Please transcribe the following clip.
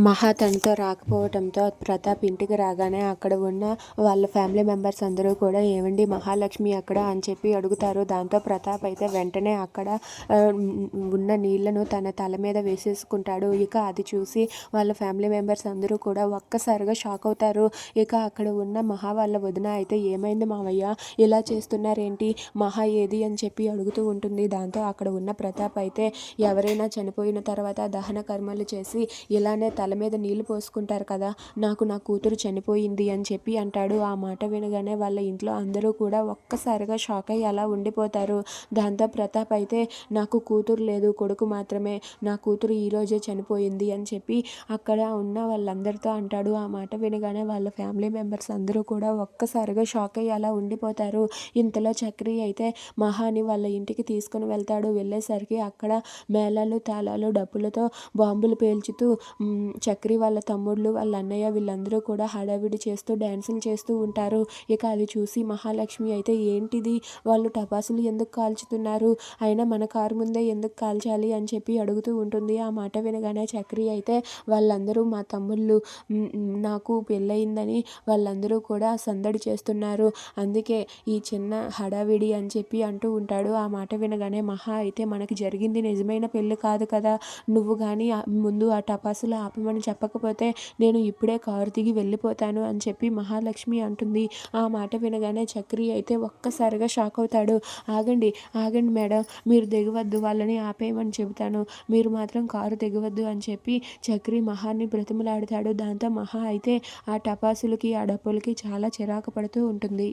మహా తనతో రాకపోవటంతో ప్రతాప్ ఇంటికి రాగానే అక్కడ ఉన్న వాళ్ళ ఫ్యామిలీ మెంబర్స్ అందరూ కూడా ఏమండి మహాలక్ష్మి అక్కడ? అని చెప్పి అడుగుతారు. దాంతో ప్రతాప్ అయితే వెంటనే అక్కడ ఉన్న నీళ్ళను తన తల మీద వేసేసుకుంటాడు. ఇక అది చూసి వాళ్ళ ఫ్యామిలీ మెంబర్స్ అందరూ కూడా ఒక్కసారిగా షాక్ అవుతారు. ఇక అక్కడ ఉన్న మహా వాళ్ళ వదిన అయితే ఏమైంది మావయ్య? ఇలా చేస్తున్నారేంటి? మహా ఏది? అని చెప్పి అడుగుతూ ఉంటుంది. దాంతో అక్కడ ఉన్న ప్రతాప్ అయితే ఎవరైనా చనిపోయిన తర్వాత దహన కర్మలు చేసి ఇలానే తల మీద నీళ్ళు పోసుకుంటారు కదా నాకు నా కూతురు చనిపోయింది అని చెప్పి అంటాడు. ఆ మాట వినగానే వాళ్ళ ఇంట్లో అందరూ కూడా ఒక్కసారిగా షాక్ అయ్యి అలా ఉండిపోతారు. దాంతో ప్రతాప్ అయితే నాకు కూతురు లేదు కొడుకు మాత్రమే నా కూతురు ఈరోజే చనిపోయింది అని చెప్పి అక్కడ ఉన్న వాళ్ళందరితో అంటాడు. ఆ మాట వినగానే వాళ్ళ ఫ్యామిలీ మెంబర్స్ అందరూ కూడా ఒక్కసారిగా షాక్ అయ్యి అలా ఉండిపోతారు. ఇంతలో చక్రి అయితే మహాని వాళ్ళ ఇంటికి తీసుకుని వెళ్తాడు. వెళ్ళేసరికి అక్కడ మేళాలు తాళాలు డబ్బులతో బాంబులు పేల్చుతూ చక్రి వాళ్ళ తమ్ముళ్ళు వాళ్ళ అన్నయ్య వీళ్ళందరూ కూడా హడావిడి చేస్తూ డ్యాన్సులు చేస్తూ ఉంటారు. ఇక అది చూసి మహాలక్ష్మి అయితే ఏంటిది? వాళ్ళు టపాసులు ఎందుకు కాల్చుతున్నారు? అయినా మన కారు ముందే ఎందుకు కాల్చాలి అని చెప్పి అడుగుతూ ఉంటుంది. ఆ మాట వినగానే చక్రి అయితే వాళ్ళందరూ మా తమ్ముళ్ళు నాకు పెళ్ళయిందని వాళ్ళందరూ కూడా సందడి చేస్తున్నారు. అందుకే ఈ చిన్న హడావిడి అని చెప్పి అంటూ ఉంటాడు. ఆ మాట వినగానే మహా అయితే మనకి జరిగింది నిజమైన పెళ్ళి కాదు కదా. నువ్వు కానీ ముందు ఆ టపాసులు చెప్పమని చెప్పకపోతే నేను ఇప్పుడే కారు దిగి వెళ్ళిపోతాను అని చెప్పి మహాలక్ష్మి అంటుంది. ఆ మాట వినగానే చక్రి అయితే ఒక్కసారిగా షాక్ అవుతాడు. ఆగండి ఆగండి మేడం మీరు దిగవద్దు వాళ్ళని ఆపేయమని చెబుతాను. మీరు మాత్రం కారు దిగవద్దు అని చెప్పి చక్రి మహాన్ని బ్రతిమలాడతాడు. దాంతో మహా అయితే ఆ టపాసులకి ఆ డప్పులకి చాలా చిరాకు పడుతూ ఉంటుంది.